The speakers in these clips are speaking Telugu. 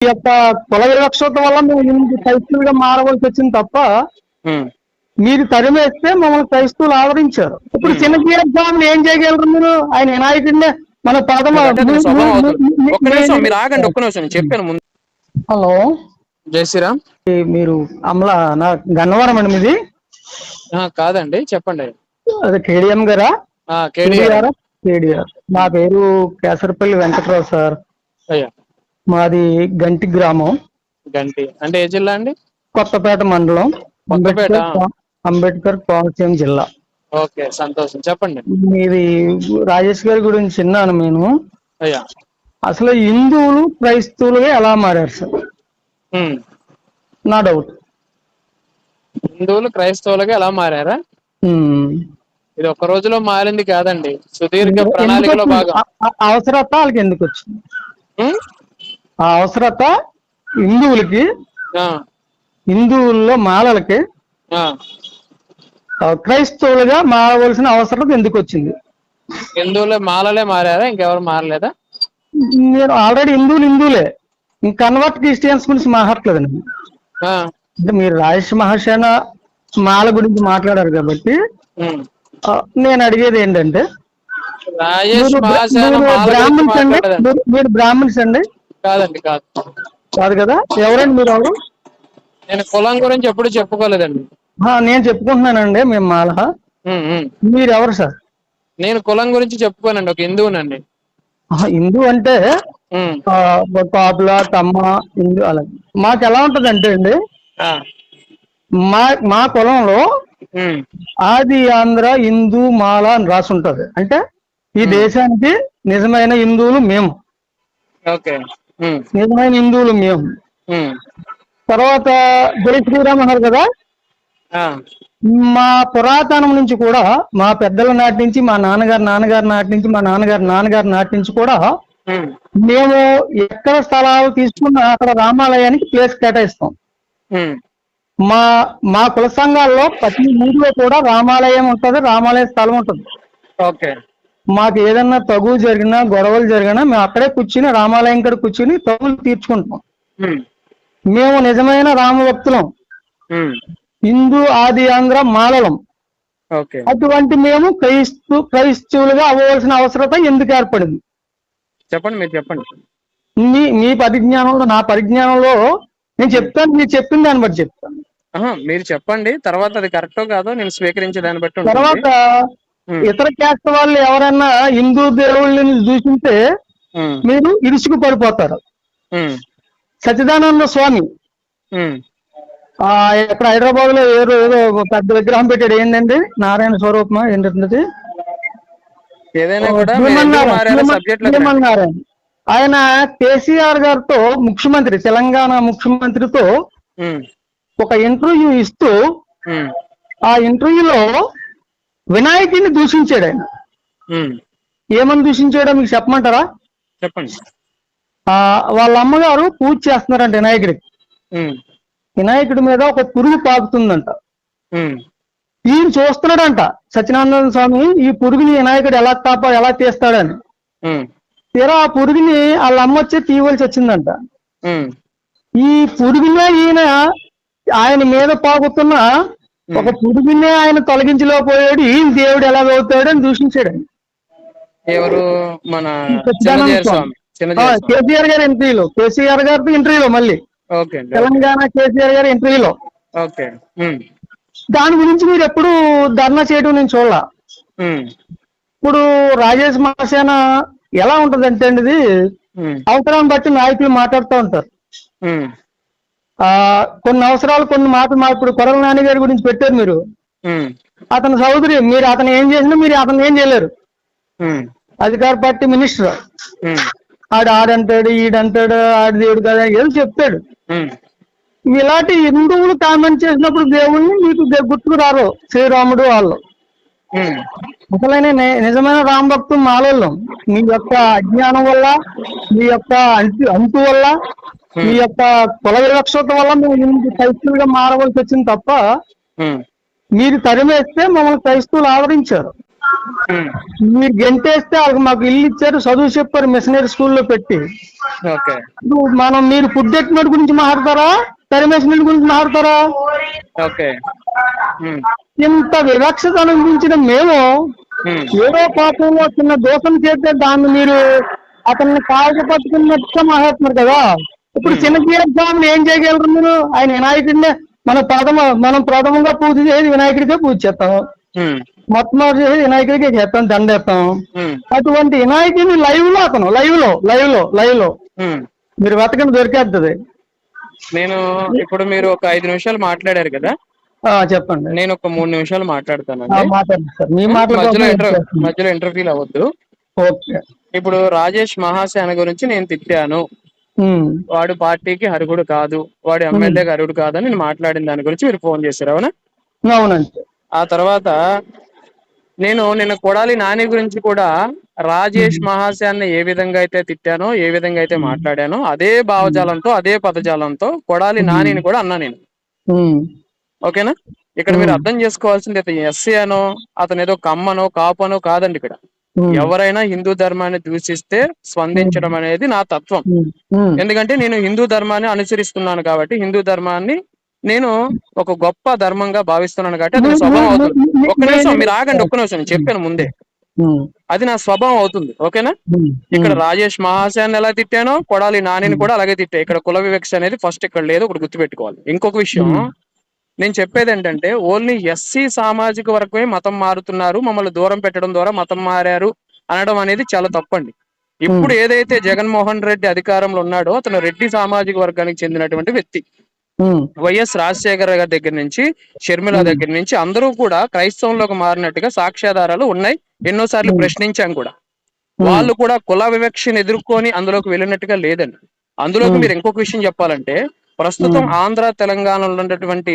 ఈ యొక్క కుల వివక్షత వల్ల మేము క్రైస్తవులుగా మారవలసి వచ్చింది తప్ప. మీరు తరిమేస్తే మమ్మల్ని క్రైస్తవులు ఆదరించారు. ఇప్పుడు చిన్నజీర స్వామిని ఏం చేయగలరు మీరు? ఆయన వినాయకుడినే? మన మీరు ఆగండి ఒక్క నిమిషం నేను చెప్పాను ముందు. హలో. జై శ్రీరామ్. మీరు అమల నా గన్నవరం అండి మీది? కాదండి చెప్పండి. అది కేడిఎం గారా? ఆ, కేడీ గారు. కేడిఆర్. నా పేరు కేసరపల్లి వెంకట్రావు సార్. అయ్యా. మాది గంటి గ్రామం. గంటి. అంటే ఏ జిల్లా అండి? కొత్తపేట మండలం. కొత్తపేట. అంబేద్కర్ కోనసీమ జిల్లా. ఓకే సంతోషం. చెప్పండి. మీది రాజేష్ గారి గురించి విన్నాను నేను. అయ్యా. అసలు హిందువులు క్రైస్తవులుగా ఎలా మారారు సార్. నా డౌట్. హిందువులు క్రైస్తవులుగా ఎలా మారారా. ఇది ఒక్క రోజులో మారింది కాదండి. సుదీర్ఘ ప్రణాళికలో భాగం. అవసరత వాళ్ళకి ఎందుకు వచ్చింది? ఆ అవసరత హిందువులకి హిందువుల్లో మాలలకి క్రైస్తవులుగా మారవలసిన అవసరం ఎందుకు వచ్చింది? హిందువులే మాలలే మారారా? ఇంకెవరు మారలేదా? మీరు ఆల్రెడీ హిందువులు హిందువులే. కన్వర్ట్ క్రిస్టియన్స్ గురించి మాట్లాడలేదండి అంటే మీరు రాజేష్ మహాసేన మాల గురించి మాట్లాడారు కాబట్టి నేను అడిగేది ఏంటంటే బ్రాహ్మణ్స్ అండి? మీరు బ్రాహ్మణ్స్ అండి? కాదండి కాదు. కాదు కదా? ఎవరండి మీరు ఎవరు? నేను కులం గురించి ఎప్పుడు చెప్పుకోలేదండి. నేను చెప్పుకుంటున్నానండి మేము మాల ఉమ్, ఉమ్. మీరు ఎవరు సార్? నేను కులం గురించి చెప్పుకోనండి ఒక హిందువునండి. హిందూ అంటే కాపుల తమ్మ హిందూ అలా. మాకు ఎలా ఉంటది అంటే అండి మా మా కులంలో ఆది ఆంధ్ర హిందూ మాల అని రాసి ఉంటది అంటే ఈ దేశానికి నిజమైన హిందువులు మేము. ఓకే. నిజమైన హిందువులు మేము. తర్వాత జై శ్రీరామ్ అన్నారు కదా? మా పురాతనం నుంచి కూడా మా పెద్దల నాటి నుంచి మా నాన్నగారి నాన్నగారి నాటి నుంచి మా నాన్నగారి నాన్నగారి నాటి నుంచి కూడా మేము ఎక్కడ స్థలాలు తీసుకున్నా అక్కడ రామాలయానికి ప్లేస్ కేటాయిస్తాం. మా మా కుల సంఘాల్లో ప్రతి ఊరిలో కూడా రామాలయం ఉంటది రామాలయ స్థలం ఉంటుంది. ఓకే. మాకు ఏదన్నా తగు జరిగినా గొడవలు జరిగినా మేము అక్కడే కూర్చుని రామాలయం కాడ కూర్చుని తగులు తీర్చుకుంటాం మేము నిజమైన రామభక్తులం హిందూ ఆది ఆంధ్ర మాలలం. అటువంటి మేము క్రైస్తు క్రైస్తవులుగా అవ్వవలసిన అవసరత ఎందుకు ఏర్పడింది? చెప్పండి మీరు చెప్పండి. మీ మీ పరిజ్ఞానంలో నా పరిజ్ఞానంలో నేను చెప్తాను మీరు చెప్పిన దాన్ని బట్టి చెప్తాను. మీరు చెప్పండి. తర్వాత అది కరెక్టో కాదో నేను స్వీకరించే దాన్ని బట్టి. తర్వాత ఇతర క్యాస్ట్ వాళ్ళు ఎవరైనా హిందూ దేవుళ్ళని దూషింటే ఉమ్, మీరు ఇరుసుకు పడిపోతారు. ఉమ్, సచ్చిదానంద స్వామి. ఇక్కడ హైదరాబాద్లో ఏదో పెద్ద విగ్రహం పెట్టాడు. ఏంటండి నారాయణ స్వరూపమా? ఏంటంటే ఏదైనా. నారాయణ ఆయన కేసీఆర్ గారితో ముఖ్యమంత్రి తెలంగాణ ముఖ్యమంత్రితో ఒక ఇంటర్వ్యూ ఇస్తూ ఆ ఇంటర్వ్యూలో వినాయకుడిని దూషించాడు ఆయన. ఏమని దూషించాడో మీకు చెప్పమంటారా? చెప్పండి. ఆ వాళ్ళ అమ్మగారు పూజ చేస్తున్నారంట వినాయకుడికి. వినాయకుడి మీద ఒక పురుగు పాకుతుందంట. ఈయన చూస్తున్నాడంట సత్యనారాయణ స్వామి ఈ పురుగుని వినాయకుడు ఎలా కాపా ఎలా తీస్తాడని. తీరా ఆ పురుగుని వాళ్ళ అమ్మ వచ్చి తీయవలసి వచ్చిందంట. ఈ పురుగునే ఈయన ఆయన మీద పాకుతున్న ఒక పురుగునే ఆయన తొలగించలేకపోయాడు ఈయన దేవుడు ఎలా అవుతాడు అని దూషించాడు. ఎవరు? మన కేసీఆర్ గారి ఇంటర్వ్యూలో కేసీఆర్ గారి ఇంటర్వ్యూలో మళ్ళీ. అండి తెలంగాణ కేసీఆర్ గారి ఇంటర్వ్యూలో. దాని గురించి మీరు ఎప్పుడు ధర్నా చేయడం నేను చూడాల. ఇప్పుడు రాజేష్ మహాసేన ఎలా ఉంటదంటే అండి ఇది ఉమ్, అవసరాన్ని బట్టి నాయకులు మాట్లాడుతూ ఉంటారు. ఆ కొన్ని అవసరాలు కొన్ని మాటలు మా ఇప్పుడు కొరల నాని గారి గురించి పెట్టారు మీరు. అతని సోదరి మీరు అతను ఏం చేసినా మీరు అతను ఏం చేయలేరు. అధికార పార్టీ మినిస్టర్. ఆడు ఆడంటాడు ఈడంటాడు ఆడు దేవుడు కదా ఏదో చెప్తాడు. ఇలాంటి హిందువులు కామెంట్ చేసినప్పుడు దేవుణ్ణి మీకు గుర్తుకు రారు శ్రీరాముడు వాళ్ళు. అసలైన నిజమైన రామ భక్తులు మాలోళ్ళం. మీ యొక్క అజ్ఞానం వల్ల మీ యొక్క అంటు అంటు వల్ల మీ యొక్క కుల వివక్షత వల్ల మేము క్రైస్తవులుగా మారవలసి వచ్చింది తప్ప. మీరు తరిమేస్తే మమ్మల్ని క్రైస్తవులు ఆదరించారు. మీరు గెంటేస్తే వాళ్ళకి మాకు ఇల్లు ఇచ్చారు చదువు చెప్పారు మిషనరీ స్కూల్లో పెట్టి. మనం మీరు ఫుడ్ ఎట్టినోడి గురించి మాట్లాడతారా? తరిమేసినోడి గురించి మాట్లాడతారా? ఉమ్, ఇంత వివక్షత అనిపించిన మేము ఏదో పాపంలో చిన్న దోషం చేస్తే దాన్ని మీరు అతన్ని కాళ్ళు పట్టుకున్నట్టుగా మాట్లాడుతున్నారు కదా. ఇప్పుడు చిన్నజీవ స్వామిని ఏం చేయగలరు మీరు? ఆయన వినాయకుడినే మనం ప్రథమ మనం ప్రథమంగా పూజ చేసి వినాయకుడికే పూజ చేస్తాం మొట్టమొదటి చేసి వినాయకుడికే చేస్తాం దండేస్తాం. అటువంటి వినాయకుడిని లైవ్లో అతను లైవ్లో లైవ్లో లైవ్లో. మీరు వెతకండి దొరికేస్తుంది నేను ఇప్పుడు మీరు ఒక ఐదు నిమిషాలు మాట్లాడారు కదా? చెప్పండి. నేను ఒక మూడు నిమిషాలు ఆ, మాట్లాడతానండి మాట్లాడండి సార్. మీ మాటల మధ్యలో ఇంటర్వ్యూలు అవ్వద్దు. ఓకే. ఇప్పుడు రాజేష్ మహాసేన గురించి నేను తిట్టాను. వాడు పార్టీకి అర్హుడు కాదు వాడు ఎమ్మెల్యేకి అర్హుడు కాదు అని నేను మాట్లాడిన దాని గురించి మీరు ఫోన్ చేశారు అవునా? అవునండి. ఆ తర్వాత నేను నిన్న కొడాలి నాని గురించి కూడా రాజేష్ మహాశాన్ని ఏ విధంగా అయితే తిట్టానో ఏ విధంగా అయితే మాట్లాడానో అదే భావజాలంతో అదే పదజాలంతో కొడాలి నానిని కూడా అన్నా నేను. ఓకేనా? ఇక్కడ మీరు అర్థం చేసుకోవాల్సింది అతను ఎస్సీ అనో అతను ఏదో కమ్మనో కాపనో కాదండి ఇక్కడ. ఎవరైనా హిందూ ధర్మాన్ని దూషిస్తే స్పందించడం అనేది నా తత్వం. ఎందుకంటే నేను హిందూ ధర్మాన్ని అనుసరిస్తున్నాను కాబట్టి హిందూ ధర్మాన్ని నేను ఒక గొప్ప ధర్మంగా భావిస్తున్నాను కాబట్టి అది స్వభావం అవుతుంది. ఒక్క నిమిషం మీరు ఆగండి ఒక్క నిమిషం నేను చెప్పాను ముందే. అది నా స్వభావం అవుతుంది ఓకేనా. ఇక్కడ రాజేష్ మహాశాన్ని ఎలా తిట్టానో కొడాలి నానిని కూడా అలాగే తిట్టా. ఇక్కడ కుల వివక్ష అనేది ఫస్ట్ ఇక్కడ లేదు ఒకటి గుర్తుపెట్టుకోవాలి. ఇంకొక విషయం నేను చెప్పేది ఏంటంటే ఓన్లీ ఎస్సీ సామాజిక వర్గమే మతం మారుతున్నారు మమ్మల్ని దూరం పెట్టడం ద్వారా మతం మారారు అనడం అనేది చాలా తప్పండి. ఇప్పుడు ఏదైతే జగన్మోహన్ రెడ్డి అధికారంలో ఉన్నాడో అతను రెడ్డి సామాజిక వర్గానికి చెందినటువంటి వ్యక్తి. వైఎస్ రాజశేఖర గారి దగ్గర నుంచి షర్మిల దగ్గర నుంచి అందరూ కూడా క్రైస్తవంలోకి మారినట్టుగా సాక్ష్యాధారాలు ఉన్నాయి. ఎన్నోసార్లు ప్రశ్నించాం కూడా. వాళ్ళు కూడా కుల వివక్షను ఎదుర్కొని అందులోకి వెళ్ళినట్టుగా లేదండి. అందులోకి మీరు ఇంకొక విషయం చెప్పాలంటే ప్రస్తుతం ఆంధ్ర తెలంగాణలో ఉన్నటువంటి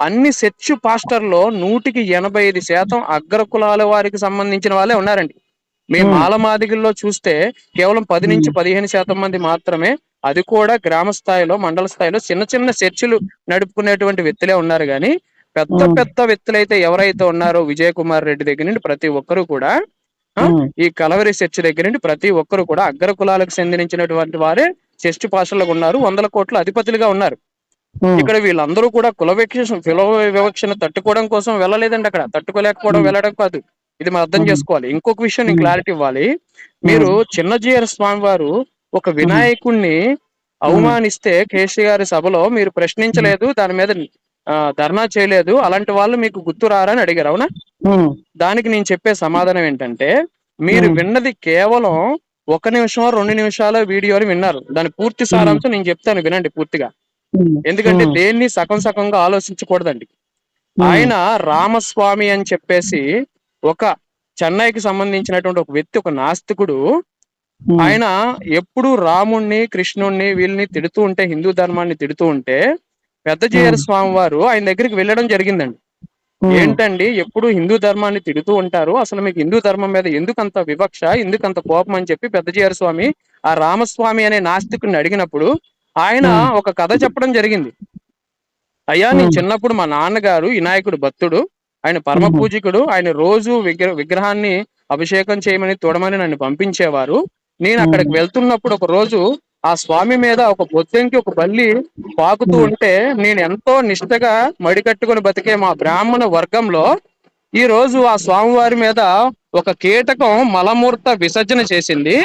అన్ని సెర్చ్ పాస్టర్లో నూటికి ఎనభై ఐదు శాతం అగ్ర కులాల వారికి సంబంధించిన వాళ్ళే ఉన్నారండి. మీ మాలమాదిగల్లో చూస్తే కేవలం పది నుంచి పదిహేను శాతం మంది మాత్రమే అది కూడా గ్రామ స్థాయిలో మండల స్థాయిలో చిన్న చిన్న చర్చిలు నడుపుకునేటువంటి వ్యక్తులే ఉన్నారు కానీ పెద్ద పెద్ద వ్యక్తులైతే ఎవరైతే ఉన్నారో విజయ్ కుమార్ రెడ్డి దగ్గర నుండి ప్రతి ఒక్కరు కూడా ఈ కలవరి చర్చ్ దగ్గర నుండి ప్రతి ఒక్కరు కూడా అగ్ర కులాలకు చెందించినటువంటి వారే చర్చ్ పాషలకు ఉన్నారు. వందల కోట్ల అధిపతులుగా ఉన్నారు. ఇక్కడ వీళ్ళందరూ కూడా కుల వివక్ష కుల వివక్షను తట్టుకోవడం కోసం వెళ్ళలేదండి అక్కడ. తట్టుకోలేకపోవడం వెళ్ళడం కాదు. ఇది మనం అర్థం చేసుకోవాలి. ఇంకొక విషయం నేను క్లారిటీ ఇవ్వాలి. మీరు చిన్నజీయర్ స్వామి వారు ఒక వినాయకుణ్ణి అవమానిస్తే కేసీ గారి సభలో మీరు ప్రశ్నించలేదు దాని మీద ధర్నా చేయలేదు. అలాంటి వాళ్ళు మీకు గుర్తు రారని అడిగారు. అవునా. దానికి నేను చెప్పే సమాధానం ఏంటంటే మీరు విన్నది కేవలం ఒక నిమిషం రెండు నిమిషాల వీడియోని విన్నారు దాని పూర్తి సారాంశం నేను చెప్తాను వినండి పూర్తిగా. ఎందుకంటే దేన్ని సగం సగంగా ఆలోచించకూడదండి ఆయన రామస్వామి అని చెప్పేసి ఒక చెన్నైకి సంబంధించినటువంటి ఒక వ్యక్తి ఒక నాస్తికుడు. ఆయన ఎప్పుడు రాముణ్ణి కృష్ణుణ్ణి వీళ్ళని తిడుతూ ఉంటే హిందూ ధర్మాన్ని తిడుతూ ఉంటే పెద్ద జీయర స్వామి వారు ఆయన దగ్గరికి వెళ్ళడం జరిగిందండి. ఏంటండి? ఎప్పుడు హిందూ ధర్మాన్ని తిడుతూ ఉంటారు. అసలు మీకు హిందూ ధర్మం మీద ఎందుకంత వివక్ష ఎందుకంత కోపం అని చెప్పి పెద్దజీయర స్వామి ఆ రామస్వామి అనే నాస్తికుడిని అడిగినప్పుడు ఆయన ఒక కథ చెప్పడం జరిగింది. అయ్యా నేను చిన్నప్పుడు మా నాన్నగారు వినాయకుడు భక్తుడు ఆయన పరమ పూజికుడు ఆయన రోజు విగ్రహ విగ్రహాన్ని అభిషేకం చేయమని తోడమని నన్ను పంపించేవారు. నేను అక్కడికి వెళ్తున్నప్పుడు ఒక రోజు ఆ స్వామి మీద ఒక బొద్దెంకి ఒక బల్లి పాకుతూ ఉంటే నేను ఎంతో నిష్టగా మడికట్టుకుని బతికే మా బ్రాహ్మణ వర్గంలో ఈ రోజు ఆ స్వామివారి మీద ఒక కీటకం మలమూర్త విసర్జన చేసింది.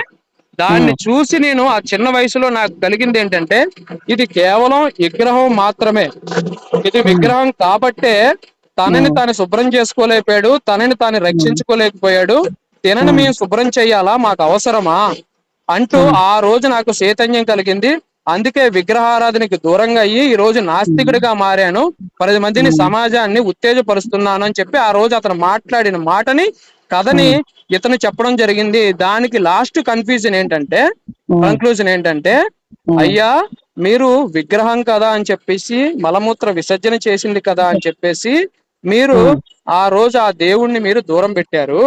దాన్ని చూసి నేను ఆ చిన్న వయసులో నాకు కలిగింది ఏంటంటే ఇది కేవలం విగ్రహం మాత్రమే. ఇది విగ్రహం కాబట్టే తనని తాను శుభ్రం చేసుకోలేకపోయాడు తనని తాను రక్షించుకోలేకపోయాడు. తినని మేము శుభ్రం చెయ్యాలా మాకు అవసరమా? అంటూ ఆ రోజు నాకు చైతన్యం కలిగింది. అందుకే విగ్రహారాధనకి దూరంగా అయ్యి ఈ రోజు నాస్తికుడిగా మారాను. పది మందిని సమాజాన్ని ఉత్తేజపరుస్తున్నాను అని చెప్పి ఆ రోజు అతను మాట్లాడిన మాటని కథని ఇతను చెప్పడం జరిగింది. దానికి లాస్ట్ కన్ఫ్యూజన్ ఏంటంటే కన్క్లూజన్ ఏంటంటే అయ్యా మీరు విగ్రహం కదా అని చెప్పేసి మలమూత్ర విసర్జన చేసింది కదా అని చెప్పేసి మీరు ఆ రోజు ఆ దేవుణ్ణి మీరు దూరం పెట్టారు.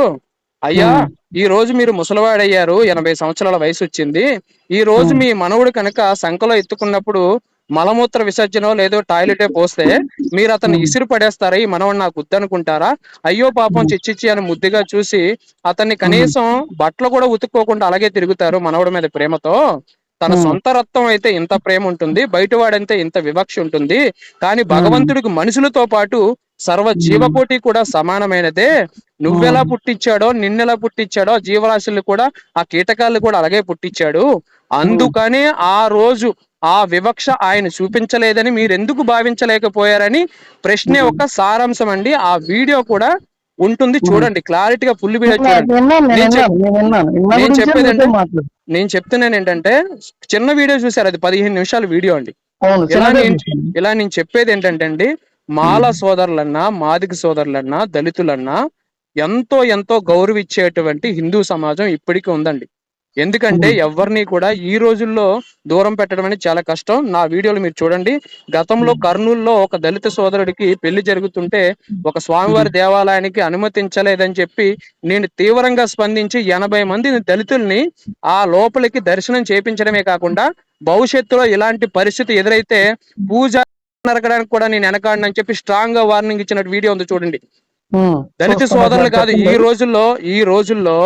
అయ్యా ఈ రోజు మీరు ముసలివాడయ్యారు ఎనభై సంవత్సరాల వయసు వచ్చింది ఈ రోజు మీ మనవుడు కనుక సంఖలో ఎత్తుకున్నప్పుడు మలమూత్ర విసర్జన లేదో టాయిలెటే పోస్తే మీరు అతన్ని ఇసిరి పడేస్తారా? ఈ మనవడు నాకు వద్దనుకుంటారా అయ్యో పాపం చిచ్చిచ్చి అని ముద్దుగా చూసి అతన్ని కనీసం బట్టలు కూడా ఉతుక్కోకుండా అలాగే తిరుగుతారు మనవడి మీద ప్రేమతో. తన. సొంత రక్తం అయితే ఇంత ప్రేమ ఉంటుంది బయట వాడంతే ఇంత వివక్ష ఉంటుంది. కానీ భగవంతుడికి మనుషులతో పాటు సర్వ జీవకోటి కూడా సమానమైనదే. నువ్వెలా పుట్టించాడో నిన్నెలా పుట్టించాడో జీవరాశులు కూడా ఆ కీటకాలను కూడా అలాగే పుట్టించాడు. అందుకని ఆ రోజు ఆ వివక్ష ఆయన చూపించలేదని మీరు ఎందుకు భావించలేకపోయారని ప్రశ్నే ఒక సారాంశం అండి. ఆ వీడియో కూడా ఉంటుంది. చూడండి క్లారిటీగా ఫుల్ వీడియో చూడండి. నేను నేను చెప్పేది చెప్తున్నాను ఏంటంటే చిన్న వీడియో చూసారు అది పదిహేను నిమిషాల వీడియో అండి. ఇలా నేను చెప్పేది ఏంటంటే అండి మాల సోదరులన్నా మాదిక సోదరులన్నా దళితులన్నా ఎంతో ఎంతో గౌరవించేటువంటి హిందూ సమాజం ఇప్పటికీ ఉందండి. ఎందుకంటే ఎవరిని కూడా ఈ రోజుల్లో దూరం పెట్టడం అనేది చాలా కష్టం. నా వీడియోలు మీరు చూడండి. గతంలో కర్నూలులో ఒక దళిత సోదరుడికి పెళ్ళి జరుగుతుంటే ఒక స్వామివారి దేవాలయానికి అనుమతించలేదని చెప్పి నేను తీవ్రంగా స్పందించి ఎనభై మంది దళితుల్ని ఆ లోపలికి దర్శనం చేపించడమే కాకుండా భవిష్యత్తులో ఇలాంటి పరిస్థితి ఎదురైతే పూజ నరకడానికి కూడా నేను వెనకాడనని చెప్పి స్ట్రాంగ్గా వార్నింగ్ ఇచ్చిన వీడియో ఉంది చూడండి. దళిత సోదరులు కాదు ఈ. రోజుల్లో ఈ రోజుల్లో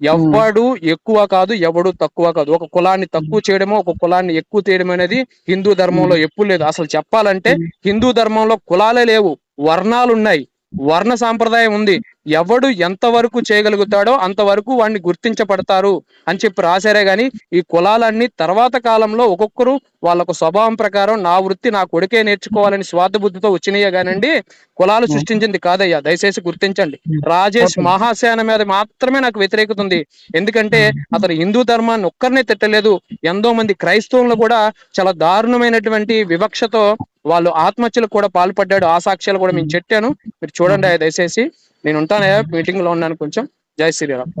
ఎవ్వడు ఎక్కువ కాదు ఎవడు తక్కువ కాదు. ఒక కులాన్ని తక్కువ చేయడమో ఒక కులాన్ని ఎక్కువ చేయడం అనేది హిందూ ధర్మంలో ఎప్పుడు లేదు. అసలు చెప్పాలంటే హిందూ ధర్మంలో కులాలే లేవు వర్ణాలు ఉన్నాయి వర్ణ సాంప్రదాయం ఉంది. ఎవడు ఎంత వరకు చేయగలుగుతాడో అంతవరకు వాడిని గుర్తించబడతారు అని చెప్పి రాశారే గాని ఈ కులాలన్నీ తర్వాత కాలంలో ఒక్కొక్కరు వాళ్ళకు స్వభావం ప్రకారం నా వృత్తి నా కొడుకే నేర్చుకోవాలని స్వార్థ బుద్ధితో వచ్చినాయే గానండి కులాలు సృష్టించింది కాదయ్యా. దయచేసి గుర్తించండి. రాజేష్ మహాసేన మీద మాత్రమే నాకు వ్యతిరేకత ఉంది. ఎందుకంటే అతను హిందూ ధర్మాన్ని ఒక్కరినే తిట్టలేదు. ఎంతో మంది క్రైస్తవులు కూడా చాలా దారుణమైనటువంటి వివక్షతో వాళ్ళు ఆత్మహత్యలకు కూడా పాల్పడ్డాడు. ఆ సాక్ష్యాలు కూడా మేము చెప్పాను. మీరు చూడండి దయచేసి. నేను ఉంటానయ్యా మీటింగ్లో ఉన్నాను కొంచెం. జై శ్రీరామ్.